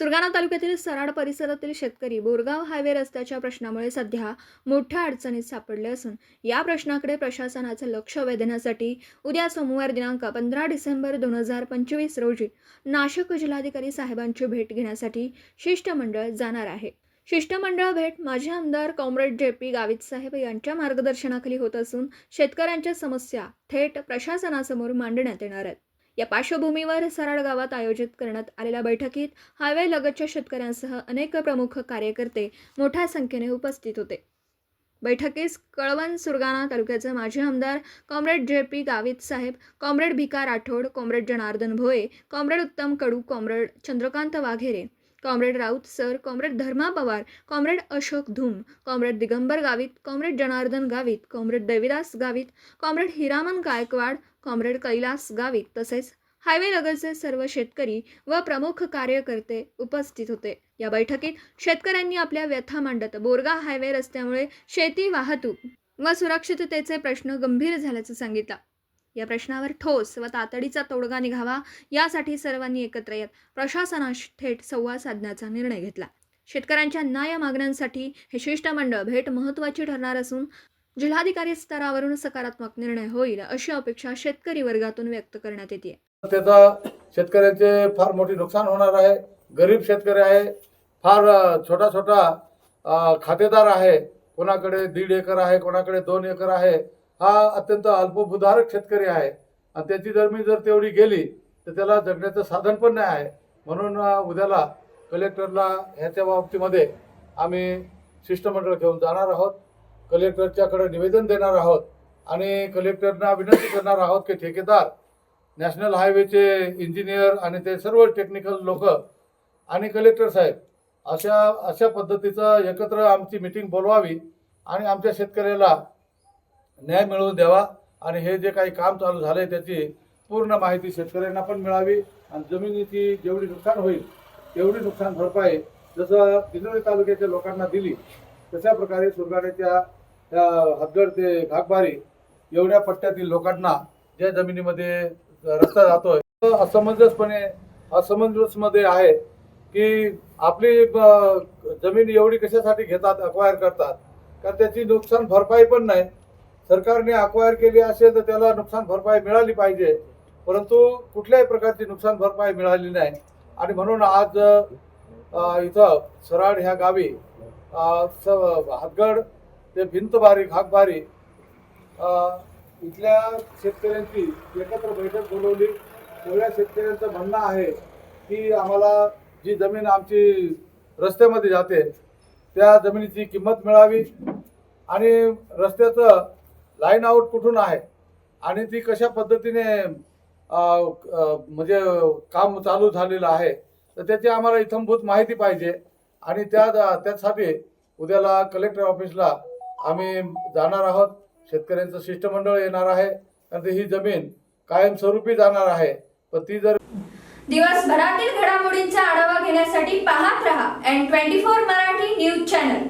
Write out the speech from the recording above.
सुरगाणा तालुक्यातील सराड परिसरातील शेतकरी बोरगाव हायवे रस्त्याच्या प्रश्नामुळे सध्या मोठ्या अडचणीत सापडले असून या प्रश्नाकडे प्रशासनाचं लक्ष वेधण्यासाठी उद्या सोमवार दिनांक पंधरा डिसेंबर दोन हजार पंचवीस रोजी नाशिक जिल्हाधिकारी साहेबांची भेट घेण्यासाठी शिष्टमंडळ जाणार आहे. शिष्टमंडळ भेट माजी आमदार कॉम्रेड जे पी गावित साहेब यांच्या मार्गदर्शनाखाली होत असून शेतकऱ्यांच्या समस्या थेट प्रशासनासमोर मांडण्यात येणार आहेत. या पार्श्वभूमीवर सराड गावात आयोजित करण्यात आलेल्या बैठकीत हायवे लगतच्या शेतकऱ्यांसह अनेक प्रमुख कार्यकर्ते मोठ्या संख्येने उपस्थित होते. बैठकीस कळवण सुरगाणा तालुक्याचे माजी आमदार कॉम्रेड जे पी गावित साहेब comrade Bhika Rathod comrade Janardan Bhoye comrade Uttam Kadu comrade Chandrakant Waghere comrade Raut sir comrade Dharma Pawar comrade Ashok Dhoom comrade Digambar Gavit comrade Janardan Gavit comrade Devidas Gavit comrade Hiraman Gaikwad comrade Kailas Gavit तसेच highway नगरचे सर्व शेतकरी व प्रमुख कार्यकर्ते उपस्थित होते. या बैठकीत शेतकऱ्यांनी आपल्या व्यथा मांडत बोरगा हायवे रस्त्यामुळे शेती वाहतूक व सुरक्षिततेचे प्रश्न गंभीर झाल्याचं सांगितलं. या प्रश्नावर ठोस व तातडीचा तोडगा निघावा यासाठी सर्वांनी एकत्र येत प्रशासनाशी थेट संवाद साधण्याचा निर्णय घेतला. शेतकऱ्यांच्या न्याय मागण्यांसाठी हे शिष्टमंडळ भेट महत्त्वाची ठरणार असून जिल्हाधिकारी स्तरावरून सकारात्मक निर्णय होईल अशी अपेक्षा शेतकरी वर्गातून व्यक्त करण्यात येते. त्याचा शेतकऱ्यांचे फार मोठे नुकसान होणार आहे. गरीब शेतकरी आहे. फार छोटा छोटा खातेदार आहे. कोणाकडे दीड एकर आहे कोणाकडे दोन एकर आहे. हा अत्यंत अल्पभूधारक शेतकरी आहे. आणि त्याची जमीन जर तेवढी गेली तर त्याला जगण्याचं साधन पण नाही आहे. म्हणून उद्याला कलेक्टरला ह्याच्या बाबतीमध्ये आम्ही शिष्टमंडळ घेऊन जाणार आहोत. कलेक्टरच्याकडे निवेदन देणार आहोत आणि कलेक्टरना विनंती करणार आहोत की ठेकेदार नॅशनल हायवेचे इंजिनियर आणि ते सर्व टेक्निकल लोक आणि कलेक्टर साहेब अशा अशा पद्धतीचं एकत्र आमची मिटिंग बोलवावी आणि आमच्या शेतकऱ्याला न्याय मिळवून द्यावा आणि हे जे काही काम चालू झालं आहे त्याची पूर्ण माहिती शेतकऱ्यांना पण मिळावी आणि जमिनीची जेवढी नुकसान होईल तेवढी नुकसान भरपाई जसं दिंडोरी तालुक्याच्या लोकांना दिली तशा प्रकारे सुरगाड्याच्या हदगड ते घागबारी एवढ्या पट्ट्यातील लोकांना ज्या जमिनीमध्ये रस्ता जातोय तो असमंजसपणे असमंजसमध्ये आहे की आपली जमीन एवढी कशासाठी घेतात अक्वायर करतात? कारण त्याची नुकसान भरपाई पण नाही. सरकारने अक्वायर केली असेल तर त्याला नुकसान भरपाई मिळाली पाहिजे. परंतु कुठल्याही प्रकारची नुकसान भरपाई मिळाली नाही. आणि म्हणून आज इथं सराड ह्या गावी हातगड ते भिंत ते भिंतबारी घागबारी इथल्या शेतकऱ्यांची एकत्र बैठक बोलवली. सगळ्या शेतकऱ्यांचं म्हणणं आहे की आम्हाला जी जमीन आमची रस्त्यामध्ये जाते त्या जमिनीची किंमत मिळावी आणि रस्त्याचं लाईन आऊट कुठून आहे आणि ती कशा पद्धतीने म्हणजे काम चालू झालेलं आहे तर त्याची आम्हाला इथंभूत माहिती पाहिजे. आणि त्या त्यासाठी उद्याला कलेक्टर ऑफिसला आम्ही जाणार आहोत. शेतकऱ्यांचं शिष्टमंडळ येणार आहे. आणि ही जमीन कायमस्वरूपी जाणार आहे. पण ती जर दिवसभरातील घडामोडींचा आढावा घेण्यासाठी पाहत रहा N twenty four Marathi news channel.